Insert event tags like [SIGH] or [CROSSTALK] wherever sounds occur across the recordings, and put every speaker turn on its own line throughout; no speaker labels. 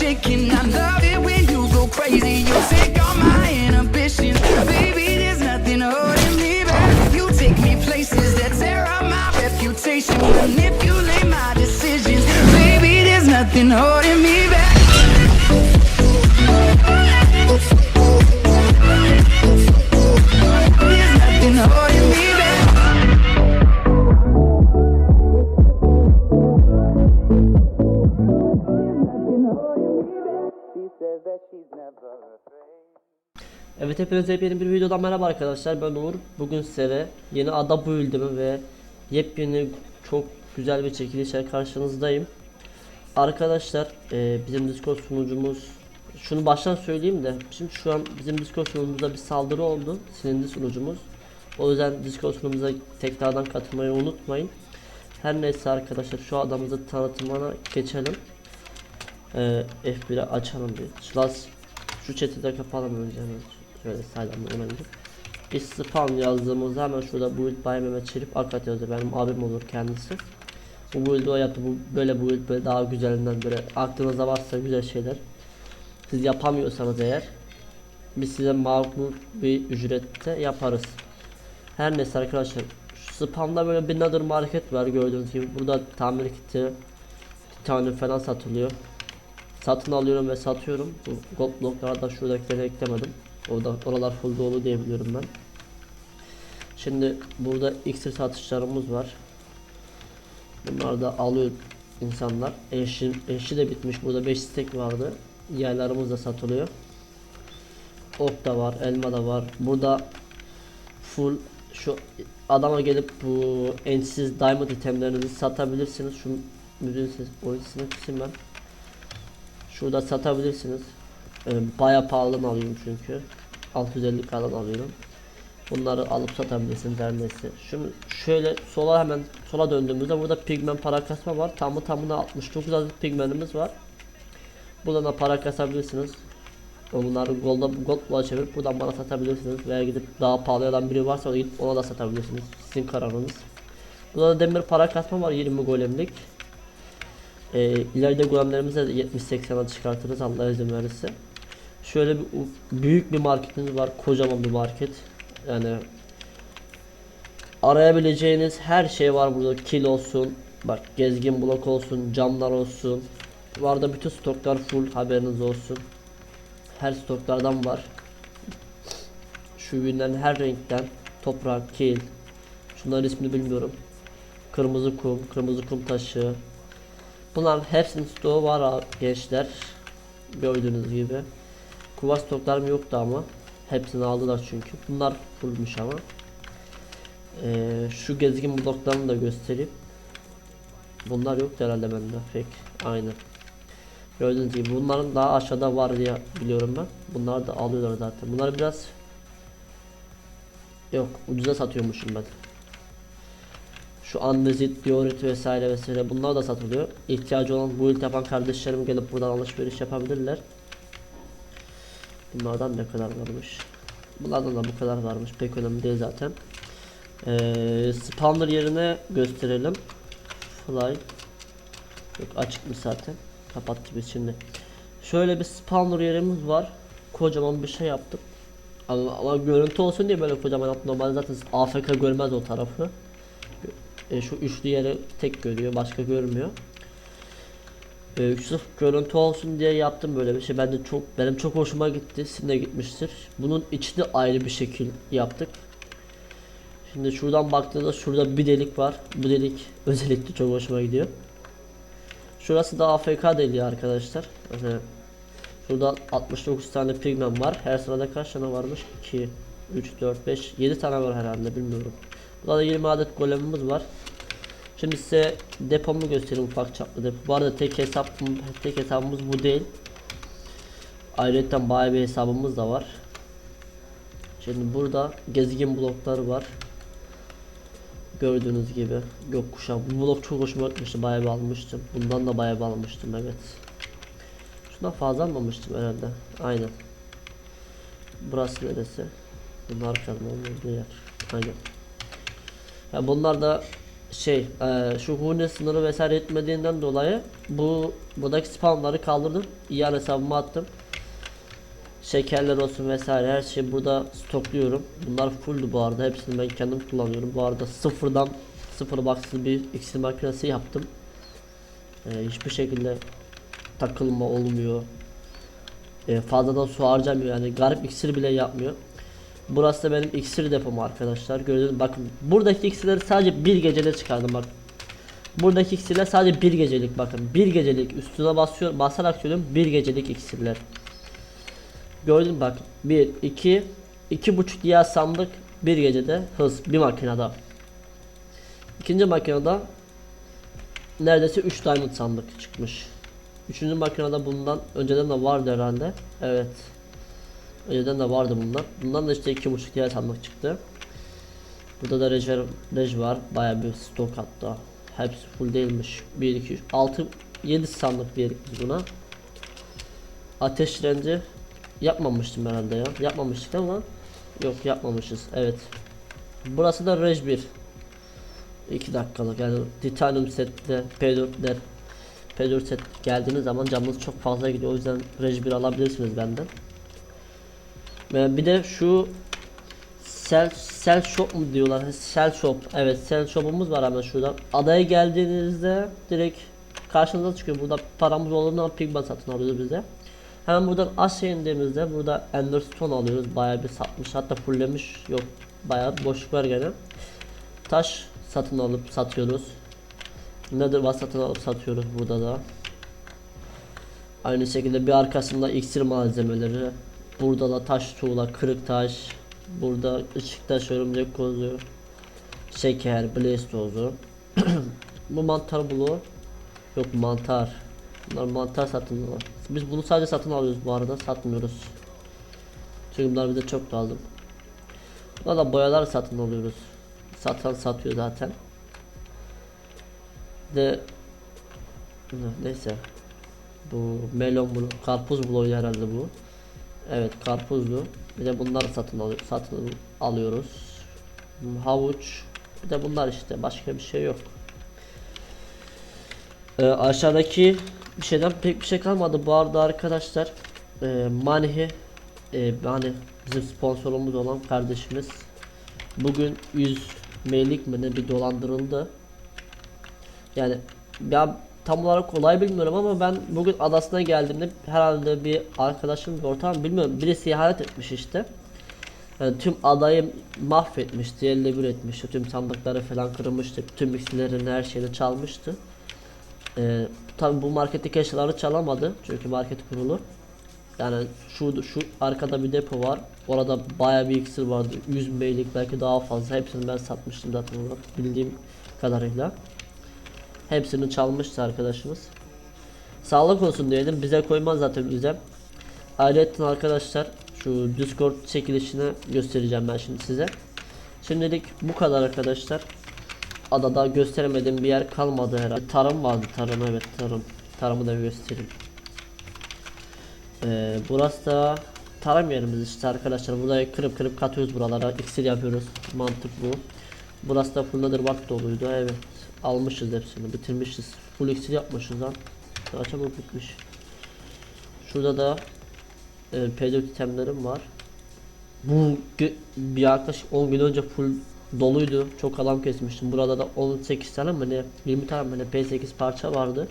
shaking. I love it when you go crazy. You take all my inhibitions. Baby, there's nothing holding me back. You take me places that tear up my reputation. Manipulate my decisions. Baby, there's nothing holding me back.
Evet hepinize yeni bir videodan merhaba arkadaşlar. Ben Uğur Bugün sizlere yeni ada build'imi ve yepyeni çok güzel bir çekilişe karşınızdayım. Arkadaşlar e, bizim Discord sunucumuz Şunu baştan söyleyeyim de Şimdi şu an bizim Discord sunucumuzda bir saldırı oldu Silindi sunucumuz. O yüzden Discord sunucumuza tekrardan katılmayı unutmayın. Her neyse arkadaşlar şu adamızı tanıtımına geçelim. Ee, F1'i açalım bir. Şlas şu chat'i de kapalım önce hemen. Şöyle saydan ona gidip. Biz spam yazdığımızda hemen şurada build by Mehmet Çelip Akat yazıyor. Benim abim olur kendisi. Bu build'i o yaptı. Bu böyle build böyle daha güzelinden böyle aklınızda varsa güzel şeyler. Siz yapamıyorsanız eğer biz size makul bir ücrette yaparız. Her neyse arkadaşlar. Spamda böyle bir Nether market var gördüğünüz gibi. Burada tamir kiti tane falan satılıyor satın alıyorum ve satıyorum. Bu gold bloklarda şuradakileri eklemedim. Orada oralar full dolu diye biliyorum ben. Şimdi burada iksir satışlarımız var. Bunlar da alıyor insanlar. Eşi, eşi de bitmiş. Burada 5 stek vardı. Yaylarımız da satılıyor. Ok da var, elma da var. Burada full şu adama gelip bu ensiz diamond itemlerinizi satabilirsiniz. Şu müziğin ses oyuncusunun kısım ben. Şurada satabilirsiniz. Ee, Baya pahalıdan alıyorum çünkü. 650 kalan alıyorum. Bunları alıp satabilirsiniz her. Şimdi şöyle sola hemen sola döndüğümüzde burada pigmen para kasma var. Tamı tamına 69 adet pigmenimiz var. Buradan da para kasabilirsiniz. Bunları golda gold'la çevirip buradan bana satabilirsiniz veya gidip daha pahalı olan biri varsa gidip ona da satabilirsiniz. Sizin kararınız. Burada da demir para kasma var 20 golemlik. E, ileride golemlerimize de 70-80'a çıkartırız Allah izin verirse. Şöyle bir büyük bir marketimiz var. Kocaman bir market. Yani arayabileceğiniz her şey var burada. Kil olsun, bak gezgin blok olsun, camlar olsun. Bu arada bütün stoklar full haberiniz olsun. Her stoklardan var. Şu ürünlerin her renkten toprak, kil. Şunların ismini bilmiyorum. Kırmızı kum, kırmızı kum taşı, Bunların hepsinin stoğu var gençler. Gördüğünüz gibi. Kuvars stoklarım yoktu ama. Hepsini aldılar çünkü. Bunlar fullmuş ama. Ee, şu gezgin bloklarını da göstereyim. Bunlar yoktu herhalde bende. Pek. Aynen. Gördüğünüz gibi bunların daha aşağıda var diye biliyorum ben. Bunlar da alıyorlar zaten. Bunlar biraz Yok ucuza satıyormuşum ben. Şu andezit, diorit vesaire vesaire bunlar da satılıyor. İhtiyacı olan build yapan kardeşlerim gelip buradan alışveriş yapabilirler. Bunlardan ne kadar varmış? Bunlardan da bu kadar varmış. Pek önemli değil zaten. Ee, spawner yerine gösterelim. Fly. Yok açıkmış zaten. Kapattık biz şimdi. Şöyle bir spawner yerimiz var. Kocaman bir şey yaptım. Ama, ama görüntü olsun diye böyle kocaman yaptım. Normalde zaten AFK görmez o tarafı. E, şu üçlü yeri tek görüyor, başka görmüyor. E, sırf görüntü olsun diye yaptım böyle bir şey. Ben de çok benim çok hoşuma gitti. Sizin de gitmiştir. Bunun içini ayrı bir şekil yaptık. Şimdi şuradan baktığınızda şurada bir delik var. Bu delik özellikle çok hoşuma gidiyor. Şurası da AFK deliği arkadaşlar. Yani şurada 69 tane pigmen var. Her sırada kaç tane varmış? 2 3 4 5 7 tane var herhalde bilmiyorum. Burada da 20 adet golemimiz var. Şimdi size depomu göstereyim ufak çaplı depo. Bu arada tek hesap tek hesabımız bu değil. Ayrıca bayağı bir hesabımız da var. Şimdi burada gezgin blokları var. Gördüğünüz gibi gökkuşağı. Bu blok çok hoşuma gitmişti. Bayağı bir almıştım. Bundan da bayağı bir almıştım evet. Şundan fazla almamıştım herhalde. Aynen. Burası neresi? Bunlar kalma olduğu yer. Aynen. Ya bunlar da şey e, şu hune sınırı vesaire etmediğinden dolayı bu buradaki spamları kaldırdım. İyi hesabıma attım. Şekerler olsun vesaire her şeyi burada stokluyorum. Bunlar fulldü bu arada. Hepsini ben kendim kullanıyorum. Bu arada sıfırdan sıfır baksız bir iksir makinesi yaptım. Ee, hiçbir şekilde takılma olmuyor. Ee, fazladan su harcamıyor yani garip iksir bile yapmıyor. Burası da benim iksir depom arkadaşlar. Gördüğünüz bakın buradaki iksirleri sadece bir gecede çıkardım bak. Buradaki iksirler sadece bir gecelik bakın. Bir gecelik üstüne basıyor basarak söylüyorum bir gecelik iksirler. Gördün bak 1 2 iki buçuk diğer sandık bir gecede hız bir makinede. İkinci makinede neredeyse 3 diamond sandık çıkmış. Üçüncü makinede bundan önceden de vardı herhalde. Evet. Önceden de vardı bundan. Bundan da işte iki buçuk diğer sandık çıktı. Burada da rej, rej var. Baya bir stok hatta. Hepsi full değilmiş. 1 2 3 6 7 sandık diyelim biz buna. Ateş direnci yapmamıştım herhalde ya. Yapmamıştık ama yok yapmamışız. Evet. Burası da rej 1. 2 dakikalık yani titanium sette P4'ler P4 set geldiğiniz zaman canınız çok fazla gidiyor. O yüzden rej 1 alabilirsiniz benden. Ve bir de şu Sel Sel Shop mu diyorlar? Sel Shop. Evet, Sel Shop'umuz var hemen şurada. Adaya geldiğinizde direkt karşınıza çıkıyor. Burada paramız olduğundan pigment satın alıyoruz bize. Hemen buradan aşağı indiğimizde burada Ender Stone alıyoruz. Bayağı bir satmış. Hatta fulllemiş. Yok. Bayağı boşluk var gene. Taş satın alıp satıyoruz. Nether var satın alıp satıyoruz burada da. Aynı şekilde bir arkasında iksir malzemeleri. Burada da taş tuğla, kırık taş. Burada ışık taş, örümcek kozu. Şeker, blaze tozu. [CLEARS THROAT] Bu mantar bloğu. Yok mantar. Bunlar mantar satın alıyor. Biz bunu sadece satın alıyoruz bu arada satmıyoruz. Çünkü bunlar bize çok lazım. Da boyalar satın alıyoruz. Satan satıyor zaten. De neyse. Bu melon bunu karpuz bloğu herhalde bu. Evet karpuzlu. Bir de bunları satın alıyor, satın alıyoruz. Havuç. Bir de bunlar işte başka bir şey yok. Ee, aşağıdaki bir şeyden pek bir şey kalmadı bu arada arkadaşlar. Ee, Manihi e, hani bizim sponsorumuz olan kardeşimiz bugün 100 mailik mi ne bir dolandırıldı. Yani ya tam olarak kolay bilmiyorum ama ben bugün adasına geldiğimde herhalde bir arkadaşım bir ortağım bilmiyorum birisi ihanet etmiş işte. Yani tüm adayı mahvetmişti, yerle bir etmişti, tüm sandıkları falan kırmıştı, tüm iksirlerin her şeyini çalmıştı. Ee, tabi bu marketteki eşyaları çalamadı çünkü market kurulu. Yani şu şu arkada bir depo var. Orada baya bir iksir vardı. 100 beylik belki daha fazla. Hepsini ben satmıştım zaten bildiğim kadarıyla. Hepsini çalmıştı arkadaşımız. Sağlık olsun diyelim. Bize koymaz zaten bize. Ayrıca arkadaşlar şu Discord çekilişini göstereceğim ben şimdi size. Şimdilik bu kadar arkadaşlar. Adada gösteremediğim bir yer kalmadı herhalde. Tarım vardı tarım evet tarım. Tarımı da göstereyim. Ee, burası da tarım yerimiz işte arkadaşlar. Burada kırıp kırıp katıyoruz buralara. İksir yapıyoruz. Mantık bu. Burası da full wart doluydu. Evet. Almışız hepsini. Bitirmişiz. Full iksir yapmışız lan. Daha bitmiş. Şurada da e, P4 itemlerim var. Bu bir yaklaşık 10 gün önce full doluydu. Çok alan kesmiştim. Burada da 18 tane mi ne 20 tane mi ne P8 parça vardı.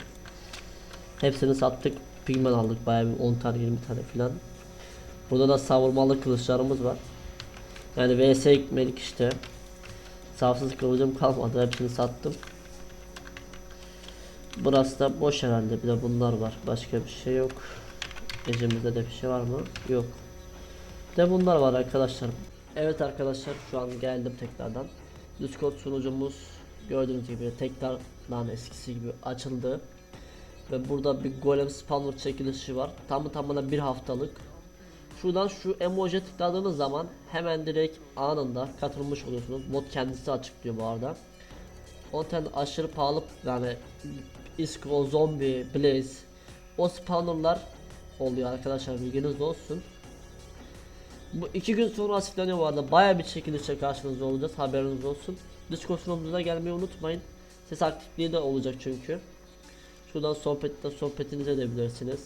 Hepsini sattık. Pigmen aldık bayağı bir 10 tane 20 tane filan. Burada da savurmalı kılıçlarımız var. Yani vs ekmelik işte. Safsız kılıcım kalmadı. Hepsini sattım. Burası da boş herhalde. Bir de bunlar var. Başka bir şey yok. Gecemizde de bir şey var mı? Yok. Bir de bunlar var arkadaşlar. Evet arkadaşlar şu an geldim tekrardan. Discord sunucumuz gördüğünüz gibi tekrardan eskisi gibi açıldı. Ve burada bir golem spawner çekilişi var. Tamı tamına bir haftalık. Şuradan şu emoji tıkladığınız zaman hemen direkt anında katılmış oluyorsunuz. Mod kendisi açıklıyor bu arada. Content aşırı pahalı yani Isco, Zombie, Blaze o spawnerlar oluyor arkadaşlar bilginiz olsun. Bu iki gün sonra açıklanıyor bu arada. Baya bir çekilişle karşınızda olacağız. Haberiniz olsun. Discord sunumumuza gelmeyi unutmayın. Ses aktifliği de olacak çünkü. Şuradan sohbette sohbetinize edebilirsiniz.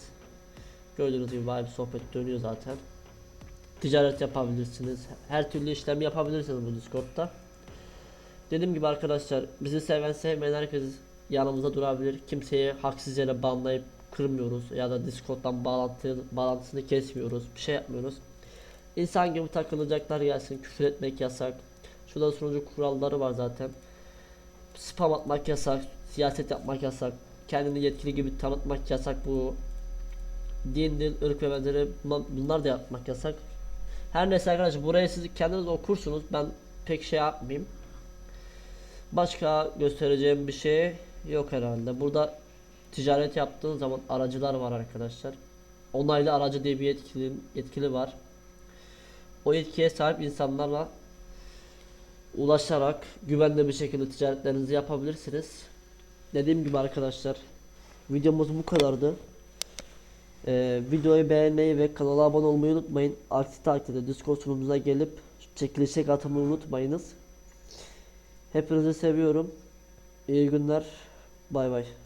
Gördüğünüz gibi bayağı bir sohbet dönüyor zaten. Ticaret yapabilirsiniz. Her türlü işlem yapabilirsiniz bu Discord'da. Dediğim gibi arkadaşlar bizi seven sevmeyen herkes yanımızda durabilir. Kimseye haksız yere banlayıp kırmıyoruz ya da Discord'dan bağlantı, bağlantısını kesmiyoruz. Bir şey yapmıyoruz. İnsan gibi takılacaklar gelsin. Küfür etmek yasak. Şurada sunucu kuralları var zaten. Spam atmak yasak. Siyaset yapmak yasak. Kendini yetkili gibi tanıtmak yasak bu. Din, dil, ırk ve benzeri bunlar da yapmak yasak. Her neyse arkadaşlar burayı siz kendiniz okursunuz. Ben pek şey yapmayayım. Başka göstereceğim bir şey yok herhalde. Burada ticaret yaptığın zaman aracılar var arkadaşlar. Onaylı aracı diye bir yetkili, yetkili var. O yetkiye sahip insanlarla ulaşarak güvenli bir şekilde ticaretlerinizi yapabilirsiniz. Dediğim gibi arkadaşlar videomuz bu kadardı. Ee, videoyu beğenmeyi ve kanala abone olmayı unutmayın. Aksi takdirde Discord sunumumuza gelip çekilişe katılmayı unutmayınız. Hepinizi seviyorum. İyi günler. Bay bay.